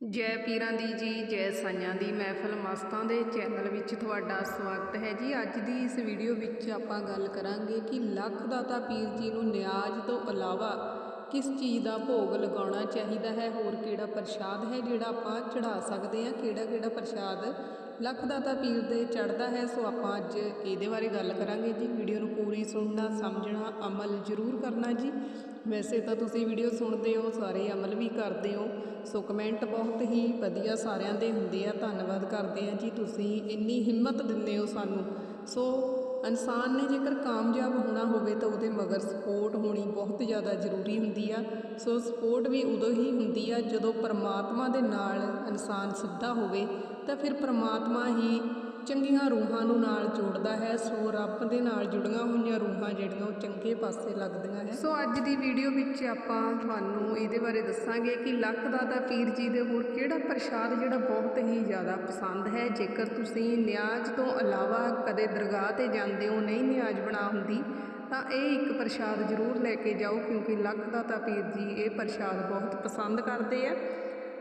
ਜੈ ਪੀਰਾਂ ਦੀ ਜੀ, ਜੈ ਸਾਈਆਂ ਦੀ ਮਹਿਫਲ ਮਸਤਾਂ ਦੇ ਚੈਨਲ ਵਿੱਚ ਤੁਹਾਡਾ ਸਵਾਗਤ ਹੈ ਜੀ। ਅੱਜ ਦੀ ਇਸ ਵੀਡੀਓ ਵਿੱਚ ਆਪਾਂ ਗੱਲ ਕਰਾਂਗੇ ਕਿ ਲੱਖ ਦਾਤਾ ਪੀਰ ਜੀ ਨੂੰ ਨਿਆਜ਼ ਤੋਂ ਇਲਾਵਾ ਕਿਸ ਚੀਜ਼ ਦਾ ਭੋਗ ਲਗਾਉਣਾ ਚਾਹੀਦਾ ਹੈ, ਹੋਰ ਕਿਹੜਾ ਪ੍ਰਸ਼ਾਦ ਹੈ ਜਿਹੜਾ ਆਪਾਂ ਚੜਾ ਸਕਦੇ ਹਾਂ, ਕਿਹੜਾ ਕਿਹੜਾ ਪ੍ਰਸ਼ਾਦ ਲੱਖ ਦਾਤਾ ਪੀਰ ਦੇ ਚੜਦਾ ਹੈ। ਸੋ ਆਪਾਂ ਅੱਜ ਇਹਦੇ ਬਾਰੇ ਗੱਲ ਕਰਾਂਗੇ ਜੀ। ਵੀਡੀਓ ਨੂੰ ਪੂਰੀ ਸੁਣਨਾ, ਸਮਝਣਾ, ਅਮਲ ਜ਼ਰੂਰ ਕਰਨਾ ਜੀ। ਵੈਸੇ ਤਾਂ ਤੁਸੀਂ ਵੀਡੀਓ ਸੁਣਦੇ ਹੋ, ਸਾਰੇ ਅਮਲ ਵੀ ਕਰਦੇ ਹੋ। ਸੋ ਕਮੈਂਟ ਬਹੁਤ ਹੀ ਵਧੀਆ ਸਾਰਿਆਂ ਦੇ ਹੁੰਦੇ ਆ। ਧੰਨਵਾਦ ਕਰਦੇ ਆ ਜੀ ਤੁਸੀਂ ਇੰਨੀ ਹਿੰਮਤ ਦਿੰਦੇ ਹੋ ਸਾਨੂੰ। ਸੋ ਇਨਸਾਨ ਨੇ ਜੇਕਰ ਕਾਮਯਾਬ ਹੋਣਾ ਹੋਵੇ ਤਾਂ ਉਹਦੇ ਮਗਰ ਸਪੋਰਟ ਹੋਣੀ ਬਹੁਤ ਜ਼ਿਆਦਾ ਜ਼ਰੂਰੀ ਹੁੰਦੀ ਆ। ਸੋ ਸਪੋਰਟ ਵੀ ਉਦੋਂ ਹੀ ਹੁੰਦੀ ਆ ਜਦੋਂ ਪਰਮਾਤਮਾ ਦੇ ਨਾਲ ਇਨਸਾਨ ਸਿੱਧਾ ਹੋਵੇ, ਤਾਂ ਫਿਰ ਪਰਮਾਤਮਾ ਹੀ ਚੰਗੀਆਂ ਰੂਹਾਂ ਨੂੰ ਨਾਲ ਜੋੜਦਾ ਹੈ, ਸੋ ਰੱਬ ਦੇ ਨਾਲ ਜੁੜੀਆਂ ਹੋਈਆਂ ਰੂਹਾਂ ਜਿਹੜੀਆਂ ਉਹ ਚੰਗੇ ਪਾਸੇ ਲੱਗਦੀਆਂ ਹੈ। ਸੋ ਅੱਜ ਦੀ ਵੀਡੀਓ ਵਿੱਚ ਆਪਾਂ ਤੁਹਾਨੂੰ ਇਹਦੇ ਬਾਰੇ ਦੱਸਾਂਗੇ ਕਿ ਲੱਖ ਦਾਤਾ ਪੀਰ ਜੀ ਦੇ ਹੋਰ ਕਿਹੜਾ ਪ੍ਰਸ਼ਾਦ ਜਿਹੜਾ ਬਹੁਤ ਹੀ ਜ਼ਿਆਦਾ ਪਸੰਦ ਹੈ? ਜੇਕਰ ਤੁਸੀਂ ਨਿਆਜ਼ ਤੋਂ ਇਲਾਵਾ ਕਦੇ ਦਰਗਾਹ ਤੇ ਜਾਂਦੇ ਹੋ, ਨਹੀਂ ਨਿਆਜ਼ ਬਣਾ ਹੁੰਦੀ, ਤਾਂ ਇਹ ਇੱਕ ਪ੍ਰਸ਼ਾਦ ਜ਼ਰੂਰ ਲੈ ਕੇ ਜਾਓ, ਕਿਉਂਕਿ ਲੱਖ ਦਾਤਾ ਪੀਰ ਜੀ ਇਹ ਪ੍ਰਸ਼ਾਦ ਬਹੁਤ ਪਸੰਦ ਕਰਦੇ ਆ।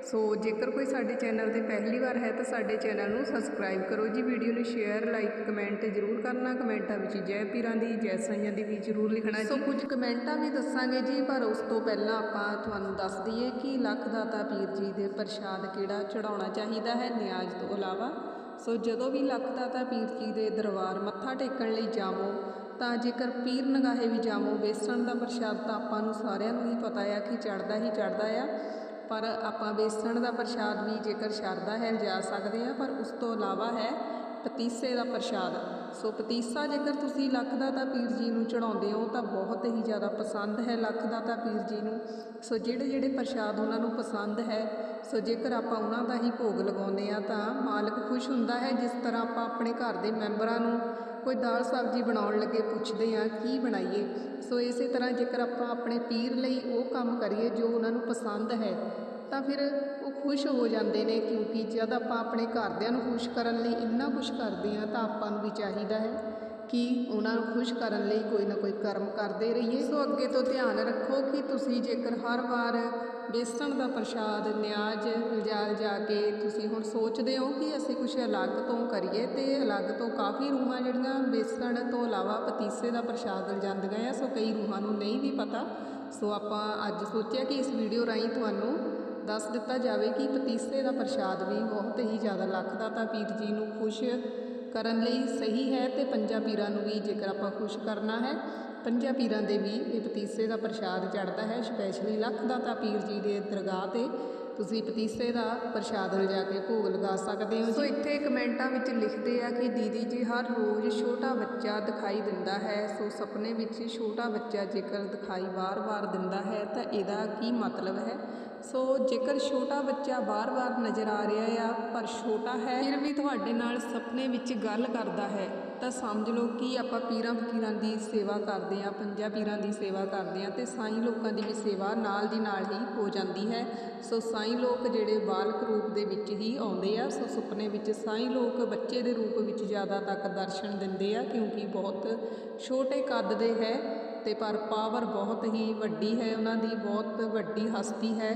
ਸੋ ਜੇਕਰ ਕੋਈ ਸਾਡੇ ਚੈਨਲ ਤੇ ਪਹਿਲੀ ਵਾਰ ਹੈ ਤਾਂ ਸਾਡੇ ਚੈਨਲ ਨੂੰ ਸਬਸਕ੍ਰਾਈਬ ਕਰੋ ਜੀ ਵੀਡੀਓ ਨੂੰ ਸ਼ੇਅਰ ਲਾਈਕ ਕਮੈਂਟ ਜ਼ਰੂਰ ਕਰਨਾ। ਕਮੈਂਟਾਂ ਵਿੱਚ ਜੈ ਪੀਰਾਂ ਦੀ ਜੈ ਸਾਈਆਂ ਦੀ ਵੀ ਜ਼ਰੂਰ ਲਿਖਣਾ ਜੀ। ਸੋ ਕੁਝ ਕਮੈਂਟਾਂ ਵੀ ਦੱਸਾਂਗੇ ਜੀ ਪਰ ਉਸ ਤੋਂ ਪਹਿਲਾਂ ਆਪਾਂ ਤੁਹਾਨੂੰ ਦੱਸ ਦਈਏ ਕਿ ਲੱਖ ਦਾਤਾ ਪੀਰ ਜੀ ਦੇ ਪ੍ਰਸ਼ਾਦ ਕਿਹੜਾ ਚੜਾਉਣਾ ਚਾਹੀਦਾ ਹੈ ਨਿਆਜ਼ ਤੋਂ ਇਲਾਵਾ। ਸੋ ਜਦੋਂ ਵੀ ਲੱਖ ਦਾਤਾ ਪੀਰ ਜੀ ਦੇ ਦਰਬਾਰ ਮੱਥਾ ਟੇਕਣ ਲਈ ਜਾਵੋ ਤਾਂ ਜੇਕਰ ਪੀਰ ਨਗਾਹੇ ਵੀ ਜਾਵੋ ਵੇਸਣ ਦਾ ਪ੍ਰਸ਼ਾਦ ਤਾਂ ਆਪਾਂ ਨੂੰ ਸਾਰਿਆਂ ਨੂੰ ਹੀ ਪਤਾ ਆ ਕਿ ਚੜਦਾ ਹੀ ਚੜਦਾ ਆ। ਪਰ ਆਪਾਂ ਬੇਸਣ ਦਾ ਪ੍ਰਸ਼ਾਦ ਵੀ ਜੇਕਰ ਸ਼ਰਦਾ ਹੈ ਲਿਜਾ ਸਕਦੇ ਆ ਪਰ ਉਸ ਤੋਂ ਇਲਾਵਾ ਹੈ ਪਤੀਸੇ ਦਾ ਪ੍ਰਸ਼ਾਦ। ਸੋ ਪਤੀਸਾ ਜੇਕਰ ਤੁਸੀਂ ਲੱਖ ਦਾਤਾ ਪੀਰ ਜੀ ਨੂੰ ਚੜਾਉਂਦੇ ਹੋ, ਤਾਂ ਬਹੁਤ ਹੀ ਜ਼ਿਆਦਾ ਪਸੰਦ ਹੈ ਲੱਖ ਦਾਤਾ ਪੀਰ ਜੀ ਨੂੰ। ਸੋ ਜਿਹੜੇ ਜਿਹੜੇ ਪ੍ਰਸ਼ਾਦ ਉਹਨਾਂ ਨੂੰ ਪਸੰਦ ਹੈ, ਸੋ ਜੇਕਰ ਆਪਾਂ ਉਹਨਾਂ ਦਾ ਹੀ ਭੋਗ ਲਗਾਉਂਦੇ ਆ ਤਾਂ ਮਾਲਕ ਖੁਸ਼ ਹੁੰਦਾ ਹੈ ਜਿਸ ਤਰ੍ਹਾਂ ਆਪਾਂ ਆਪਣੇ ਘਰ ਦੇ ਮੈਂਬਰਾਂ ਨੂੰ ਕੋਈ ਦਾਲ ਸਬਜ਼ੀ ਬਣਾਉਣ ਲੱਗੇ ਪੁੱਛਦੇ ਆ ਕੀ ਬਣਾਈਏ? ਸੋ ਇਸੇ ਤਰ੍ਹਾਂ ਜੇਕਰ ਆਪਾਂ ਆਪਣੇ ਪੀਰ ਲਈ ਉਹ ਕੰਮ ਕਰੀਏ ਜੋ ਉਹਨਾਂ ਨੂੰ ਪਸੰਦ ਹੈ ਤਾਂ ਫਿਰ ਉਹ ਖੁਸ਼ ਹੋ ਜਾਂਦੇ ਨੇ ਕਿਉਂਕਿ ਜਦ ਆਪਾਂ ਆਪਣੇ ਘਰਦਿਆਂ ਨੂੰ ਖੁਸ਼ ਕਰਨ ਲਈ ਇੰਨਾ ਕੁਛ ਕਰਦੇ ਹਾਂ ਤਾਂ ਆਪਾਂ ਨੂੰ ਵੀ ਚਾਹੀਦਾ ਹੈ ਕਿ ਉਹਨਾਂ ਨੂੰ ਖੁਸ਼ ਕਰਨ ਲਈ ਕੋਈ ਨਾ ਕੋਈ ਕਰਮ ਕਰਦੇ ਰਹੀਏ। ਸੋ ਅੱਗੇ ਤੋਂ ਧਿਆਨ ਰੱਖੋ ਕਿ ਤੁਸੀਂ ਜੇਕਰ ਹਰ ਵਾਰ ਬੇਸਣ ਦਾ ਪ੍ਰਸ਼ਾਦ, ਨਿਆਜ ਲਿਜਾ ਜਾ ਕੇ ਤੁਸੀਂ ਹੁਣ ਸੋਚਦੇ ਹੋ ਕਿ ਅਸੀਂ ਕੁਝ ਅਲੱਗ ਤੋਂ ਕਰੀਏ ਤੇ ਅਲੱਗ ਤੋਂ ਕਾਫੀ ਰੂਹਾਂ ਜਿਹੜੀਆਂ ਬੇਸਣ ਤੋਂ ਇਲਾਵਾ ਪਤੀਸੇ ਦਾ ਪ੍ਰਸ਼ਾਦ ਲਿਜਾਂਦੀਆਂ ਆ, ਸੋ ਕਈ ਰੂਹਾਂ ਨੂੰ ਨਹੀਂ ਵੀ ਪਤਾ। ਸੋ ਆਪਾਂ ਅੱਜ ਸੋਚਿਆ ਕਿ ਇਸ ਵੀਡੀਓ ਰਾਹੀਂ ਤੁਹਾਨੂੰ ਦੱਸ ਦਿੱਤਾ ਜਾਵੇ ਕਿ ਪਤੀਸੇ ਦਾ ਪ੍ਰਸ਼ਾਦ ਵੀ ਬਹੁਤ ਹੀ ਜ਼ਿਆਦਾ ਲੱਖ ਦਾਤਾ ਪੀਰ ਜੀ ਨੂੰ ਖੁਸ਼ ਕਰਨ ਲਈ ਸਹੀ ਹੈ ਤੇ ਪੰਜਾਂ ਪੀਰਾਂ ਨੂੰ ਵੀ ਜੇਕਰ ਆਪਾਂ ਖੁਸ਼ ਕਰਨਾ ਹੈ, ਪੰਜਾਂ ਪੀਰਾਂ ਦੇ ਵੀ ਇਹ ਪਤੀਸੇ ਦਾ ਪ੍ਰਸ਼ਾਦ ਚੜਦਾ ਹੈ, ਸਪੈਸ਼ਲੀ ਲੱਖ ਦਾਤਾ ਪੀਰ ਜੀ ਦੇ ਦਰਗਾਹ ਤੇ ਤੁਸੀਂ ਪਤੀਸੇ ਦਾ ਪ੍ਰਸ਼ਾਦ ਲਿਜਾ ਕੇ ਭੋਗ ਲਗਾ ਸਕਦੇ ਹੋ ਸੋ ਇੱਥੇ ਕਮੈਂਟਾਂ ਵਿੱਚ ਲਿਖਦੇ ਆ ਕਿ ਦੀਦੀ ਜੀ ਹਰ ਰੋਜ਼ ਛੋਟਾ ਬੱਚਾ ਦਿਖਾਈ ਦਿੰਦਾ ਹੈ, ਸੋ ਸੁਪਨੇ ਵਿੱਚ ਛੋਟਾ ਬੱਚਾ ਜੇਕਰ ਦਿਖਾਈ ਵਾਰ-ਵਾਰ ਦਿੰਦਾ ਹੈ ਤਾਂ ਇਹਦਾ ਕੀ ਮਤਲਬ ਹੈ? ਸੋ ਜੇਕਰ ਛੋਟਾ ਬੱਚਾ ਵਾਰ-ਵਾਰ ਨਜ਼ਰ ਆ ਰਿਹਾ ਆ, ਪਰ ਛੋਟਾ ਹੈ, ਫਿਰ ਵੀ ਤੁਹਾਡੇ ਨਾਲ ਸੁਪਨੇ ਵਿੱਚ ਗੱਲ ਕਰਦਾ ਹੈ। ਤਾਂ ਸਮਝ ਲਓ ਕਿ ਆਪਾਂ ਪੀਰਾਂ ਫਕੀਰਾਂ ਦੀ ਸੇਵਾ ਕਰਦੇ ਆ ਪੰਜਾਂ ਪੀਰਾਂ ਦੀ ਸੇਵਾ ਕਰਦੇ ਆ ਤੇ ਸਾਈਂ ਲੋਕਾਂ ਦੀ ਵੀ ਸੇਵਾ ਨਾਲ ਦੀ ਨਾਲ ਹੀ ਹੋ ਜਾਂਦੀ ਹੈ। ਸੋ ਸਾਈਂ ਲੋਕ ਜਿਹੜੇ ਬਾਲਕ ਰੂਪ ਦੇ ਵਿੱਚ ਹੀ ਆਉਂਦੇ ਆ, ਸੋ ਸੁਪਨੇ ਵਿੱਚ ਸਾਈਂ ਲੋਕ ਬੱਚੇ ਦੇ ਰੂਪ ਵਿੱਚ ਜ਼ਿਆਦਾ ਤੱਕ ਦਰਸ਼ਨ ਦਿੰਦੇ ਆ ਕਿਉਂਕਿ ਬਹੁਤ ਛੋਟੇ ਕੱਦ ਦੇ ਹੈ ਤੇ ਪਰ ਪਾਵਰ ਬਹੁਤ ਹੀ ਵੱਡੀ ਹੈ, ਉਹਨਾਂ ਦੀ ਬਹੁਤ ਵੱਡੀ ਹਸਤੀ ਹੈ।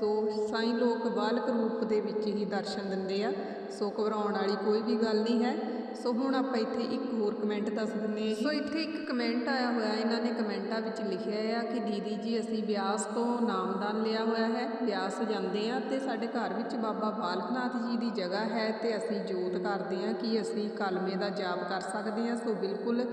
ਸੋ ਸਾਈਂ ਲੋਕ ਬਾਲਕ ਰੂਪ ਦੇ ਵਿੱਚ ਹੀ ਦਰਸ਼ਨ ਦਿੰਦੇ ਆ। ਸੋ ਘਬਰਾਉਣ ਵਾਲੀ ਕੋਈ ਵੀ ਗੱਲ ਨਹੀਂ ਹੈ। ਸੋ ਹੁਣ ਆਪਾਂ ਇੱਥੇ ਇੱਕ ਹੋਰ ਕਮੈਂਟ ਦੱਸ ਦਿੰਦੇ ਹਾਂ। ਸੋ ਇੱਥੇ ਇੱਕ ਕਮੈਂਟ ਆਇਆ ਹੋਇਆ, ਇਹਨਾਂ ਨੇ ਕਮੈਂਟਾਂ ਵਿੱਚ ਲਿਖਿਆ ਆ ਕਿ ਦੀਦੀ ਜੀ, ਅਸੀਂ ਬਿਆਸ ਤੋਂ ਨਾਮਦਾਨ ਲਿਆ ਹੋਇਆ ਹੈ, ਬਿਆਸ ਜਾਂਦੇ ਆ ਤੇ ਸਾਡੇ ਘਰ ਵਿੱਚ ਬਾਬਾ ਬਾਲਕਨਾਥ ਜੀ ਦੀ ਜਗ੍ਹਾ ਹੈ ਤੇ ਅਸੀਂ ਜੋਤ ਕਰਦੇ ਆ ਕਿ ਅਸੀਂ ਕਲਮੇ ਦਾ ਜਾਪ ਕਰ ਸਕਦੇ ਆ ਸੋ ਬਿਲਕੁਲ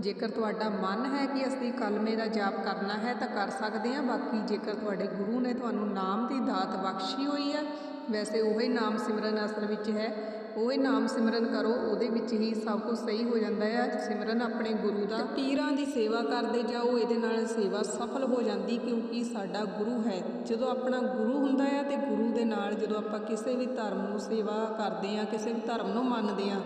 ਜੇਕਰ ਤੁਹਾਡਾ ਮਨ ਹੈ ਕਿ ਅਸੀਂ ਕਲਮੇ ਦਾ ਜਾਪ ਕਰਨਾ ਹੈ ਤਾਂ ਕਰ ਸਕਦੇ ਆ ਬਾਕੀ ਜੇਕਰ ਤੁਹਾਡੇ ਗੁਰੂ ਨੇ ਤੁਹਾਨੂੰ ਨਾਮ ਦੀ ਦਾਤ ਬਖਸ਼ੀ ਹੋਈ ਆ ਵੈਸੇ ਉਹ ਹੀ ਨਾਮ ਸਿਮਰਨ ਅਸਲ ਵਿੱਚ ਹੈ। ਉਹੀ ਨਾਮ ਸਿਮਰਨ ਕਰੋ, ਉਹਦੇ ਵਿੱਚ ਹੀ ਸਭ ਕੁਝ ਸਹੀ ਹੋ ਜਾਂਦਾ ਹੈ ਸਿਮਰਨ ਆਪਣੇ ਗੁਰੂ ਦਾ ਪੀਰਾਂ ਦੀ ਸੇਵਾ ਕਰਦੇ ਜਾਓ, ਇਹਦੇ ਨਾਲ ਸੇਵਾ ਸਫਲ ਹੋ ਜਾਂਦੀ ਕਿਉਂਕਿ ਸਾਡਾ ਗੁਰੂ ਹੈ। ਜਦੋਂ ਆਪਣਾ ਗੁਰੂ ਹੁੰਦਾ ਹੈ ਤੇ ਗੁਰੂ ਦੇ ਨਾਲ ਜਦੋਂ ਆਪਾਂ ਕਿਸੇ ਵੀ ਧਰਮ ਨੂੰ ਸੇਵਾ ਕਰਦੇ ਆ, ਕਿਸੇ ਵੀ ਧਰਮ ਨੂੰ ਮੰਨਦੇ ਆ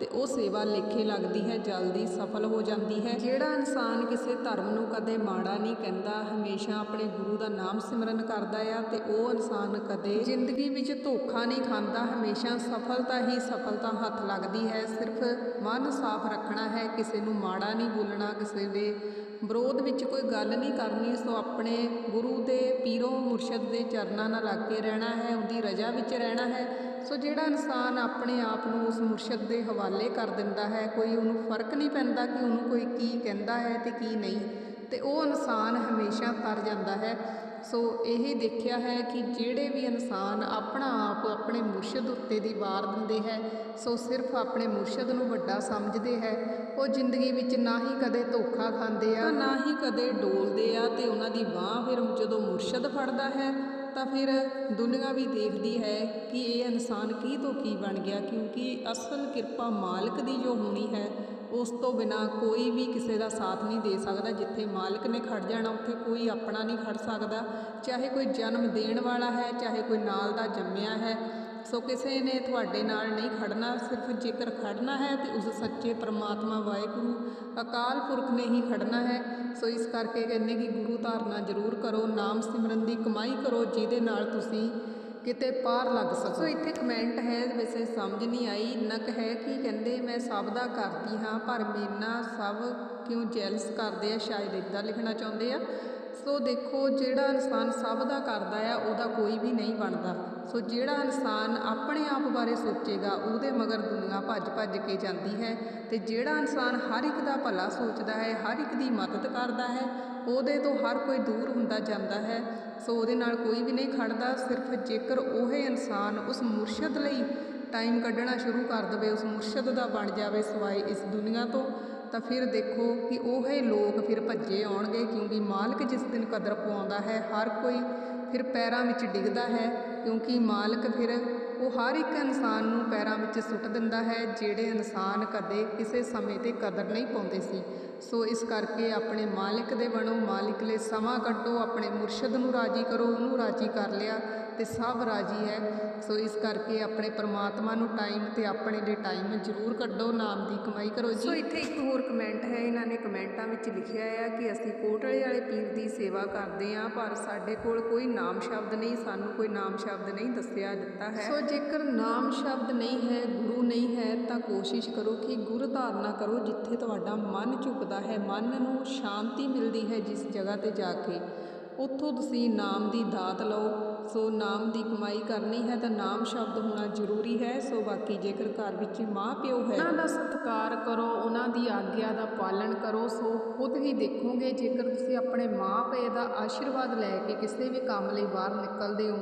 ਤੇ ਉਹ ਸੇਵਾ ਲੇਖੇ ਲੱਗਦੀ ਹੈ, ਜਲਦੀ ਸਫਲ ਹੋ ਜਾਂਦੀ ਹੈ। ਜਿਹੜਾ ਇਨਸਾਨ ਕਿਸੇ ਧਰਮ ਨੂੰ ਕਦੇ ਮਾੜਾ ਨਹੀਂ ਕਹਿੰਦਾ, ਹਮੇਸ਼ਾ ਆਪਣੇ ਗੁਰੂ ਦਾ ਨਾਮ ਸਿਮਰਨ ਕਰਦਾ ਆ ਤੇ ਉਹ ਇਨਸਾਨ ਕਦੇ ਜ਼ਿੰਦਗੀ ਵਿੱਚ ਧੋਖਾ ਨਹੀਂ ਖਾਂਦਾ, ਹਮੇਸ਼ਾ ਸਫਲਤਾ ਹੀ ਸਫਲਤਾ ਹੱਥ ਲੱਗਦੀ ਹੈ। ਸਿਰਫ ਮਨ ਸਾਫ਼ ਰੱਖਣਾ ਹੈ, ਕਿਸੇ ਨੂੰ ਮਾੜਾ ਨਹੀਂ ਬੋਲਣਾ, ਕਿਸੇ ਦੇ ਵਿਰੋਧ ਵਿੱਚ ਕੋਈ ਗੱਲ ਨਹੀਂ ਕਰਨੀ, ਸੋ ਆਪਣੇ ਗੁਰੂ ਦੇ ਪੀਰੋ ਮੁਰਸ਼ਦ ਦੇ ਚਰਨਾਂ ਨਾਲ ਲੱਗ ਕੇ ਰਹਿਣਾ ਹੈ, ਉਹਦੀ ਰਜ਼ਾ ਵਿੱਚ ਰਹਿਣਾ ਹੈ। ਸੋ ਜਿਹੜਾ ਇਨਸਾਨ ਆਪਣੇ ਆਪ ਨੂੰ ਉਸ ਮੁਰਸ਼ਦ ਦੇ ਹਵਾਲੇ ਕਰ ਦਿੰਦਾ ਹੈ, ਕੋਈ ਉਹਨੂੰ ਫ਼ਰਕ ਨਹੀਂ ਪੈਂਦਾ ਕਿ ਉਹਨੂੰ ਕੋਈ ਕੀ ਕਹਿੰਦਾ ਹੈ ਤੇ ਕੀ ਨਹੀਂ, ਤੇ ਉਹ ਇਨਸਾਨ ਹਮੇਸ਼ਾ ਤਰ ਜਾਂਦਾ ਹੈ। ਸੋ ਇਹ ਦੇਖਿਆ ਹੈ ਕਿ ਜਿਹੜੇ ਵੀ ਇਨਸਾਨ ਆਪਣਾ ਆਪ ਆਪਣੇ ਮੁਰਸ਼ਦ ਉੱਤੇ ਦੀ ਵਾਰ ਦਿੰਦੇ ਹੈ, ਸੋ ਸਿਰਫ ਆਪਣੇ ਮੁਰਸ਼ਦ ਨੂੰ ਵੱਡਾ ਸਮਝਦੇ ਹੈ। ਉਹ ਜ਼ਿੰਦਗੀ ਵਿੱਚ ਨਾ ਹੀ ਕਦੇ ਧੋਖਾ ਖਾਂਦੇ ਆ, ਨਾ ਹੀ ਕਦੇ ਡੋਲਦੇ ਆ ਤੇ ਉਹਨਾਂ ਦੀ ਬਾਹ ਫਿਰ ਜਦੋਂ ਮੁਰਸ਼ਦ ਫੜਦਾ ਹੈ ਤਾਂ ਫਿਰ ਦੁਨੀਆ ਵੀ ਦੇਖਦੀ ਹੈ ਕਿ ਇਹ ਇਨਸਾਨ ਕੀ ਤੋਂ ਕੀ ਬਣ ਗਿਆ, ਕਿਉਂਕਿ ਅਸਲ ਕਿਰਪਾ ਮਾਲਕ ਦੀ ਜੋ ਹੋਣੀ ਹੈ, ਉਸ ਤੋਂ ਬਿਨਾ ਕੋਈ ਵੀ ਕਿਸੇ ਦਾ ਸਾਥ ਨਹੀਂ ਦੇ ਸਕਦਾ। ਜਿੱਥੇ ਮਾਲਕ ਨੇ ਖੜ ਜਾਣਾ, ਉੱਥੇ ਕੋਈ ਆਪਣਾ ਨਹੀਂ ਖੜ ਸਕਦਾ। ਚਾਹੇ ਕੋਈ ਜਨਮ ਦੇਣ ਵਾਲਾ ਹੈ, ਚਾਹੇ ਕੋਈ ਨਾਲ ਦਾ ਜੰਮਿਆ ਹੈ ਸੋ ਕਿਸੇ ਨੇ ਤੁਹਾਡੇ ਨਾਲ ਨਹੀਂ ਖੜਨਾ, ਸਿਰਫ ਜੇਕਰ ਖੜਨਾ ਹੈ ਤੇ ਉਸ ਸੱਚੇ ਪ੍ਰਮਾਤਮਾ ਵਾਹਿਗੁਰੂ ਅਕਾਲ ਪੁਰਖ ਨੇ ਹੀ ਖੜਨਾ ਹੈ। ਸੋ ਇਸ ਕਰਕੇ ਕਹਿੰਦੇ ਕਿ ਗੁਰੂ ਧਾਰਨਾ ਜ਼ਰੂਰ ਕਰੋ, ਨਾਮ ਸਿਮਰਨ ਦੀ ਕਮਾਈ ਕਰੋ, ਜਿਹਦੇ ਨਾਲ ਤੁਸੀਂ ਕਿਤੇ ਪਾਰ ਲੱਗ ਸਕੋ। ਸੋ ਇੱਥੇ ਕਮੈਂਟ ਹੈ, ਵੈਸੇ ਸਮਝ ਨਹੀਂ ਆਈ, ਨਕ ਹੈ ਕਿ ਕਹਿੰਦੇ ਮੈਂ ਸਭ ਦਾ ਕਰਦੀ ਹਾਂ, ਪਰ ਮੇਰੇ ਨਾਲ ਸਭ ਕਿਉਂ ਜੈਲਸ ਕਰਦੇ ਆ, ਸ਼ਾਇਦ ਇਦਾਂ ਲਿਖਣਾ ਚਾਹੁੰਦੇ ਆ। ਸੋ ਦੇਖੋ, ਜਿਹੜਾ ਇਨਸਾਨ ਸਭ ਦਾ ਕਰਦਾ ਆ, ਉਹਦਾ ਕੋਈ ਵੀ ਨਹੀਂ ਬਣਦਾ। ਸੋ ਜਿਹੜਾ ਇਨਸਾਨ ਆਪਣੇ ਆਪ ਬਾਰੇ ਸੋਚੇਗਾ, ਉਹਦੇ ਮਗਰ ਦੁਨੀਆ ਭੱਜ ਭੱਜ ਕੇ ਜਾਂਦੀ ਹੈ ਤੇ ਜਿਹੜਾ ਇਨਸਾਨ ਹਰ ਇੱਕ ਦਾ ਭਲਾ ਸੋਚਦਾ ਹੈ, ਹਰ ਇੱਕ ਦੀ ਮਦਦ ਕਰਦਾ ਹੈ, ਉਹਦੇ ਤੋਂ ਹਰ ਕੋਈ ਦੂਰ ਹੁੰਦਾ ਜਾਂਦਾ ਹੈ। ਸੋ ਉਹਦੇ ਨਾਲ ਕੋਈ ਵੀ ਨਹੀਂ ਖੜਦਾ, ਸਿਰਫ ਜੇਕਰ ਉਹ ਇਨਸਾਨ ਉਸ ਮੁਰਸ਼ਦ ਲਈ ਟਾਈਮ ਕੱਢਣਾ ਸ਼ੁਰੂ ਕਰ ਦੇਵੇ, ਉਸ ਮੁਰਸ਼ਦ ਦਾ ਬਣ ਜਾਵੇ ਸਵਾਏ ਇਸ ਦੁਨੀਆ ਤੋਂ, ਤਾਂ ਫਿਰ ਦੇਖੋ ਕਿ ਉਹੇ ਲੋਕ ਫਿਰ ਭੱਜੇ ਆਉਣਗੇ ਕਿਉਂਕਿ ਮਾਲਕ ਜਿਸ ਦਿਨ ਕਦਰ ਪਵਾਉਂਦਾ ਹੈ, ਹਰ ਕੋਈ ਫਿਰ ਪੈਰਾਂ ਵਿੱਚ ਡਿੱਗਦਾ ਹੈ। ਕਿਉਂਕਿ ਮਾਲਕ ਫਿਰ ਉਹ ਹਰ ਇੱਕ ਇਨਸਾਨ ਨੂੰ ਪੈਰਾਂ ਵਿੱਚ ਸੁੱਟ ਦਿੰਦਾ ਹੈ, ਜਿਹੜੇ ਇਨਸਾਨ ਕਦੇ ਕਿਸੇ ਸਮੇਂ ਤੇ ਕਦਰ ਨਹੀਂ ਪਾਉਂਦੇ ਸੀ। ਸੋ ਇਸ ਕਰਕੇ ਆਪਣੇ ਮਾਲਿਕ ਦੇ ਬਣੋ, ਮਾਲਿਕ ਲਈ ਸਮਾਂ ਕੱਢੋ, ਆਪਣੇ ਮੁਰਸ਼ਦ ਨੂੰ ਰਾਜੀ ਕਰੋ, ਉਹਨੂੰ ਰਾਜੀ ਕਰ ਲਿਆ। ਤੇ ਸਭ ਰਾਜੀ ਹੈ। ਸੋ ਇਸ ਕਰਕੇ ਆਪਣੇ ਪ੍ਰਮਾਤਮਾ ਨੂੰ ਟਾਈਮ ਤੇ ਆਪਣੇ ਲਈ ਟਾਈਮ ਜ਼ਰੂਰ ਕੱਢੋ। ਨਾਮ ਦੀ ਕਮਾਈ ਕਰੋ ਜੀ। ਸੋ ਇੱਥੇ ਇੱਕ ਹੋਰ ਕਮੈਂਟ ਹੈ। ਇਹਨਾਂ ਨੇ ਕਮੈਂਟਾਂ ਵਿੱਚ ਲਿਖਿਆ ਹੈ ਕਿ ਅਸੀਂ ਕੋਟਲੇ ਵਾਲੇ ਪੀਰ ਦੀ ਸੇਵਾ ਕਰਦੇ ਹਾਂ ਪਰ ਸਾਡੇ ਕੋਲ ਕੋਈ ਨਾਮ ਸ਼ਬਦ ਨਹੀਂ ਸਾਨੂੰ ਕੋਈ ਨਾਮ ਸ਼ਬਦ ਨਹੀਂ ਦੱਸਿਆ ਦਿੱਤਾ ਹੈ। ਸੋ ਜੇਕਰ ਨਾਮ ਸ਼ਬਦ ਨਹੀਂ ਹੈ ਗੁਰੂ ਨਹੀਂ ਹੈ ਤਾਂ ਕੋਸ਼ਿਸ਼ ਕਰੋ ਕਿ ਗੁਰ ਧਾਰਨਾ ਕਰੋ ਜਿੱਥੇ ਤੁਹਾਡਾ ਮਨ ਝੁਕਦਾ ਹੈ। ਮਨ ਨੂੰ ਸ਼ਾਂਤੀ ਮਿਲਦੀ ਹੈ ਜਿਸ ਜਗ੍ਹਾ ਤੇ ਜਾ ਕੇ। ਉੱਥੋਂ ਤੁਸੀਂ ਨਾਮ ਦੀ ਦਾਤ ਲਓ। ਸੋ ਨਾਮ ਦੀ ਕਮਾਈ ਕਰਨੀ ਹੈ ਤਾਂ ਨਾਮ ਸ਼ਬਦ ਹੋਣਾ ਜ਼ਰੂਰੀ ਹੈ। ਸੋ ਬਾਕੀ ਜੇਕਰ ਘਰ ਵਿੱਚ ਮਾਂ ਪਿਓ ਹੈ ਉਹਨਾਂ ਦਾ ਸਤਿਕਾਰ ਕਰੋ, ਉਹਨਾਂ ਦੀ ਆਗਿਆ ਦਾ ਪਾਲਣ ਕਰੋ। ਸੋ ਖੁਦ ਹੀ ਦੇਖੋਗੇ, ਜੇਕਰ ਤੁਸੀਂ ਆਪਣੇ ਮਾਂ ਪਿਓ ਦਾ ਆਸ਼ੀਰਵਾਦ ਲੈ ਕੇ ਕਿਸੇ ਵੀ ਕੰਮ ਲਈ ਬਾਹਰ ਨਿਕਲਦੇ ਹੋ,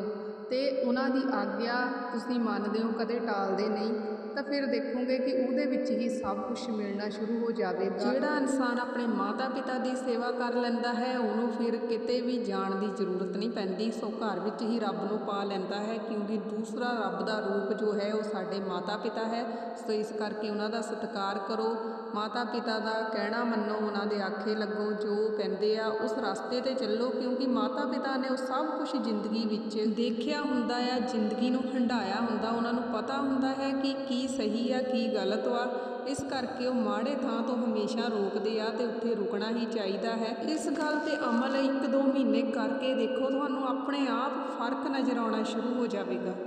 ਤੇ ਉਹਨਾਂ ਦੀ ਆਗਿਆ ਤੁਸੀਂ ਮੰਨਦੇ ਹੋ, ਕਦੇ ਟਾਲਦੇ ਨਹੀਂ। ਤਾਂ ਫਿਰ ਦੇਖੋਗੇ ਕਿ ਉਹਦੇ ਵਿੱਚ ਹੀ ਸਭ ਕੁਝ ਮਿਲਣਾ ਸ਼ੁਰੂ ਹੋ ਜਾਵੇਗਾ। ਜਿਹੜਾ ਇਨਸਾਨ ਆਪਣੇ ਮਾਤਾ ਪਿਤਾ ਦੀ ਸੇਵਾ ਕਰ ਲੈਂਦਾ ਹੈ, ਉਹਨੂੰ ਫਿਰ ਕਿਤੇ ਵੀ ਜਾਣ ਦੀ ਜ਼ਰੂਰਤ ਨਹੀਂ ਪੈਂਦੀ। ਸੋ ਘਰ ਵਿੱਚ ਹੀ ਰੱਬ ਨੂੰ ਪਾ ਲੈਂਦਾ ਹੈ, ਕਿਉਂਕਿ ਦੂਸਰਾ ਰੱਬ ਦਾ ਰੂਪ ਜੋ ਹੈ, ਉਹ ਸਾਡੇ ਮਾਤਾ ਪਿਤਾ ਹੈ। ਸੋ ਇਸ ਕਰਕੇ ਉਹਨਾਂ ਦਾ ਸਤਿਕਾਰ ਕਰੋ। ਮਾਤਾ ਪਿਤਾ ਦਾ ਕਹਿਣਾ ਮੰਨੋ, ਉਹਨਾਂ ਦੇ ਆਖੇ ਲੱਗੋ, ਜੋ ਕਹਿੰਦੇ ਆ, ਉਸ ਰਸਤੇ ਤੇ ਚੱਲੋ, ਕਿਉਂਕਿ ਮਾਤਾ ਪਿਤਾ ਨੇ ਉਹ ਸਭ ਕੁਝ ਜ਼ਿੰਦਗੀ ਵਿੱਚ ਦੇਖਿਆ ਹੁੰਦਾ ਆ, ਜ਼ਿੰਦਗੀ ਨੂੰ ਹੰਡਾਇਆ ਹੁੰਦਾ, ਉਹਨਾਂ ਨੂੰ ਪਤਾ ਹੁੰਦਾ ਹੈ ਕਿ ਕੀ ਸਹੀ ਆ, ਕੀ ਗਲਤ ਵਾ। ਇਸ ਕਰਕੇ ਉਹ ਮਾੜੇ ਥਾਂ ਤੋਂ ਹਮੇਸ਼ਾ ਰੋਕਦੇ ਆ ਤੇ ਉੱਥੇ ਰੁਕਣਾ ਹੀ ਚਾਹੀਦਾ ਹੈ। ਇਸ ਗੱਲ ਤੇ ਅਮਲ ਇੱਕ ਦੋ ਮਹੀਨੇ ਕਰਕੇ ਦੇਖੋ, ਤੁਹਾਨੂੰ ਆਪਣੇ ਆਪ ਫ਼ਰਕ ਨਜ਼ਰ ਆਉਣਾ ਸ਼ੁਰੂ ਹੋ ਜਾਵੇਗਾ।